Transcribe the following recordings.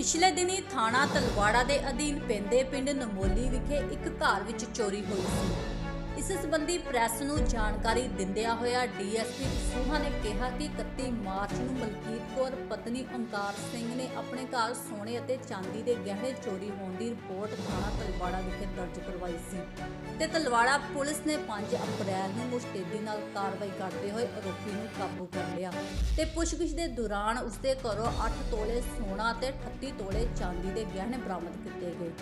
ਪਿਛਲੇ ਦਿਨੀ ਥਾਣਾ ਤਲਵਾੜਾ ਦੇ ਅਧੀਨ ਪੈਂਦੇ ਪਿੰਡ ਨਮੋਲੀ ਵਿਖੇ ਇੱਕ ਘਰ ਵਿੱਚ ਚੋਰੀ ਹੋਈ ਸੀ। ਇਸ ਸੰਬੰਧੀ ਪ੍ਰੈਸ ਨੂੰ ਜਾਣਕਾਰੀ ਦਿੰਦਿਆਂ ਹੋਇਆ ਡੀਐਸਪੀ ਸੂਹਾ ਨੇ ਕਿਹਾ ਕਿ 31 ਮਾਰਚ ਨੂੰ ਮਲਕੀਤ ਕੌਰ, ਪਤਨੀ ਓਂਕਾਰ ਸਿੰਘ ਨੇ ਆਪਣੇ ਘਰ ਸੋਨੇ ਅਤੇ ਚਾਂਦੀ ਦੇ ਗਹਿਣੇ ਚੋਰੀ ਹੋਣ ਦੀ ਰਿਪੋਰਟ ਥਾਣਾ ਤਲਵਾੜਾ ਵਿਖੇ ਦਰਜ ਕਰਵਾਈ ਸੀ ਤੇ ਤਲਵਾੜਾ ਪੁਲਿਸ ਨੇ 5 ਅਪ੍ਰੈਲ ਨੂੰ ਮੁਸ਼ਤੇਦੀ ਨਾਲ ਕਾਰਵਾਈ ਕਰਦੇ ਹੋਏ ਆਰੋਪੀ ਨੂੰ ਕਾਬੂ ਕਰ ਲਿਆ ਤੇ ਪੁੱਛਗਿੱਛ ਦੇ ਦੌਰਾਨ ਉਸਦੇ ਘਰੋਂ 8 ਤੋਲੇ ਸੋਨਾ ਅਤੇ 38 ਤੋਲੇ ਚਾਂਦੀ ਦੇ ਗਹਿਣੇ ਬਰਾਮਦ ਕੀਤੇ ਗਏ।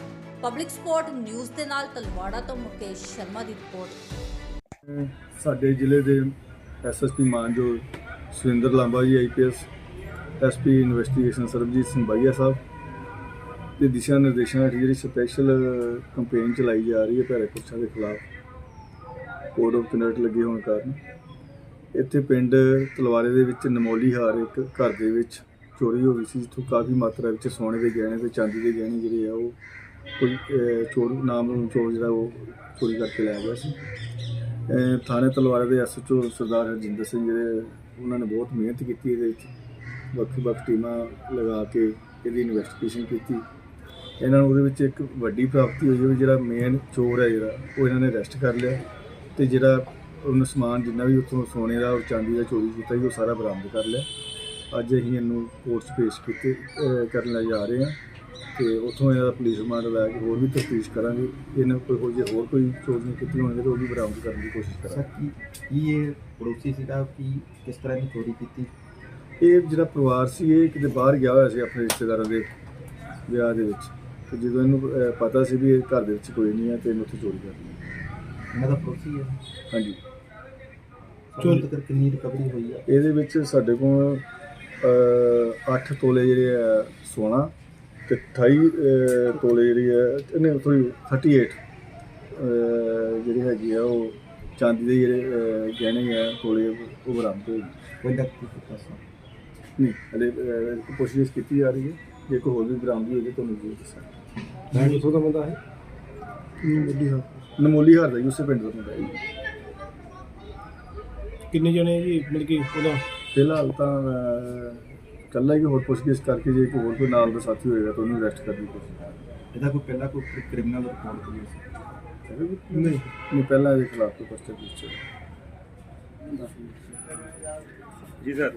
ਪਬਲਿਕ ਸਪੋਰਟ ਨਿਊਜ਼ ਦੇ ਨਾਲ ਤਲਵਾੜਾ ਤੋਂ ਮੁਕੇਸ਼ ਸ਼ਰਮਾ ਦੀ ਰਿਪੋਰਟ। ਸਾਡੇ ਜ਼ਿਲ੍ਹੇ ਦੇ SSP ਮਾਨਜੋ Surinder Lamba ji IPS SP investigation Sarabjit Singh ਬਾਈਆ ਸਾਹਿਬ ਦੇ ਦਿਸ਼ਾ ਨਿਰਦੇਸ਼ਾਂ ਹੇਠ ਜਿਹੜੀ ਸਪੈਸ਼ਲ ਕੰਪੇਨ ਚਲਾਈ ਜਾ ਰਹੀ ਹੈ ਭੈੜੇ ਪੁਰਸ਼ਾਂ ਦੇ ਖਿਲਾਫ ਕੋਡ ਆਫ ਕੰਡਕਟ ਲੱਗੇ ਹੋਣ ਕਾਰਨ। ਇੱਥੇ ਪਿੰਡ ਤਲਵਾਰੇ ਦੇ ਵਿੱਚ ਨਮੋਲੀ ਹਾਰ ਇੱਕ ਘਰ ਦੇ ਵਿੱਚ ਚੋਰੀ ਹੋ ਗਈ ਸੀ, ਜਿੱਥੋਂ ਕਾਫੀ ਮਾਤਰਾ ਵਿੱਚ ਸੋਨੇ ਦੇ ਗਹਿਣੇ ਤੇ ਚਾਂਦੀ ਦੇ ਗਹਿਣੇ ਜਿਹੜੇ ਆ ਉਹ ਕੋਈ ਚੋਰ, ਨਾਮ ਚੋਰ ਜਿਹੜਾ ਉਹ ਚੋਰੀ ਕਰਕੇ ਲੈ ਗਿਆ ਸੀ। ਥਾਣੇ ਤਲਵਾਰੇ ਦੇ ਐਸਐਚਓ ਸਰਦਾਰ ਹਰਜਿੰਦਰ ਸਿੰਘ ਜਿਹੜੇ, ਉਹਨਾਂ ਨੇ ਬਹੁਤ ਮਿਹਨਤ ਕੀਤੀ ਇਹਦੇ ਵਿੱਚ। ਵੱਖ ਵੱਖ ਟੀਮਾਂ ਲਗਾ ਕੇ ਇਹਦੀ ਇਨਵੈਸਟੀਗੇਸ਼ਨ ਕੀਤੀ। ਇਹਨਾਂ ਨੂੰ ਉਹਦੇ ਵਿੱਚ ਇੱਕ ਵੱਡੀ ਪ੍ਰਾਪਤੀ ਹੋਈ ਹੈ ਵੀ ਜਿਹੜਾ ਮੇਨ ਚੋਰ ਹੈ ਜਿਹੜਾ, ਉਹ ਇਹਨਾਂ ਨੇ ਅਰੈਸਟ ਕਰ ਲਿਆ ਤੇ ਜਿਹੜਾ ਉਹਨੂੰ ਸਮਾਨ ਜਿੰਨਾ ਵੀ ਉੱਥੋਂ ਸੋਨੇ ਦਾ ਔਰ ਚਾਂਦੀ ਦਾ ਚੋਰੀ ਕੀਤਾ ਸੀ, ਉਹ ਸਾਰਾ ਬਰਾਮਦ ਕਰ ਲਿਆ। ਅੱਜ ਅਸੀਂ ਇਹਨੂੰ ਕੋਰਟ 'ਚ ਪੇਸ਼ ਕੀਤੇ ਕਰਨ ਲਈ ਜਾ ਰਹੇ ਹਾਂ। ਤੇ ਉੱਥੋਂ ਇਹਦਾ ਪੁਲਿਸ ਰਿਮਾਂਡ ਲੈ ਕੇ ਹੋਰ ਵੀ ਤਫਤੀਸ਼ ਕਰਾਂਗੇ। ਇਹਨਾਂ ਕੋਈ ਹੋ ਜੇ ਹੋਰ ਕੋਈ ਚੋਰੀਆਂ ਕੀਤੀਆਂ ਹੋਣਗੀਆਂ ਤਾਂ ਉਹ ਵੀ ਬਰਾਮਦ ਕਰਨ ਦੀ ਕੋਸ਼ਿਸ਼ ਸਰ ਕਰਾਂਗੇ ਕੀ ਕੀ ਇਹ ਪੜੋਸੀ ਸੀਗਾ? ਕੀ ਕਿਸ ਤਰ੍ਹਾਂ ਦੀ ਚੋਰੀ ਕੀਤੀ? ਇਹ ਜਿਹੜਾ ਪਰਿਵਾਰ ਸੀ ਇਹ ਕਿਤੇ ਬਾਹਰ ਗਿਆ ਹੋਇਆ ਸੀ ਆਪਣੇ ਰਿਸ਼ਤੇਦਾਰਾਂ ਦੇ ਵਿਆਹ ਦੇ ਵਿੱਚ। ਤੇ ਜਦੋਂ ਇਹਨੂੰ ਅਹ, ਪਤਾ ਸੀ ਵੀ ਇਹ ਘਰ ਦੇ ਵਿੱਚ ਕੋਈ ਨਹੀਂ ਹੈ ਤੇ ਇਹਨੂੰ ਉੱਥੇ ਚੋਰੀ ਕਰ ਲਈ ਇਹਨਾਂ ਦਾ ਪੜੋਸੀ ਹੈ? ਹਾਂਜੀ। ਚੋਰੀ ਤੱਕ ਕਿੰਨੀ ਰਿਕਵਰੀ ਹੋਈ ਹੈ? ਇਹਦੇ ਵਿੱਚ ਸਾਡੇ ਕੋਲ 8 ਤੋਲੇ ਜਿਹੜੇ ਆ ਸੋਨਾ ਤੇ 28 ਅਹ, ਤੋਲੇ ਜਿਹੜੀ ਹੈ ਨਹੀਂ ਸੋਰੀ 38 ਅਹ, ਜਿਹੜੀ ਹੈਗੀ ਆ ਉਹ ਚਾਂਦੀ ਦੇ ਜਿਹੜੇ ਗਹਿਣੇ ਆ ਤੋਲੇ ਉਹ ਬਰਾਮਦ ਹੋਏ ਕੋਈ ਦਾ ਨਹੀਂ ਅਹ, ਕੋਸ਼ਿਸ਼ ਕੀਤੀ ਜਾ ਰਹੀ ਹੈ ਜੇ ਕੋਈ ਹੋਰ ਵੀ ਬਰਾਮਦ ਹੋਏਗੀ ਤੁਹਾਨੂੰ ਜ਼ਰੂਰ ਦੱਸਾਂਗੇ। ਮੈਂ ਕਿਥੋਂ ਦਾ ਬੰਦਾ ਹੈ? ਨਮੋਲੀ ਹਾਰ। ਨਮੋਲੀ ਹਾਰ ਦਾ ਜੀ, ਉਸੇ ਪਿੰਡ ਦਾ ਮੁੰਡਾ ਹੈ ਜੀ। ਕਿੰਨੇ ਜਣੇ ਜੀ ਮਤਲਬ ਕਿ ਉਹਦਾ? ਫਿਲਹਾਲ ਤਾਂ ਅਹ, ਇਕੱਲਾ ਹੀ ਹੋਰ ਪੁੱਛਗਿੱਛ ਕਰਕੇ ਜੇ ਕੋਈ ਹੋਰ ਕੋਈ ਨਾਲ ਦਾ ਸਾਥੀ ਹੋਏਗਾ ਤਾਂ ਉਹਨੂੰ ਅਰੈਸਟ ਕਰਨ ਦੀ ਕੋਸ਼ਿਸ਼ ਕਰਾਂਗੇ। ਇਹਦਾ ਕੋਈ ਪਹਿਲਾਂ ਕੋਈ ਕ੍ਰਿਮੀਨਲ ਰਿਪੋਰਟ ਹੋਈ ਸੀ? ਨਹੀਂ। ਨਹੀਂ ਪਹਿਲਾਂ ਇਹਦੇ ਖਿਲਾਫ ਕੋਈ ਪਸਟਰ ਪੁੱਛੇ ਜੀ ਸਰ।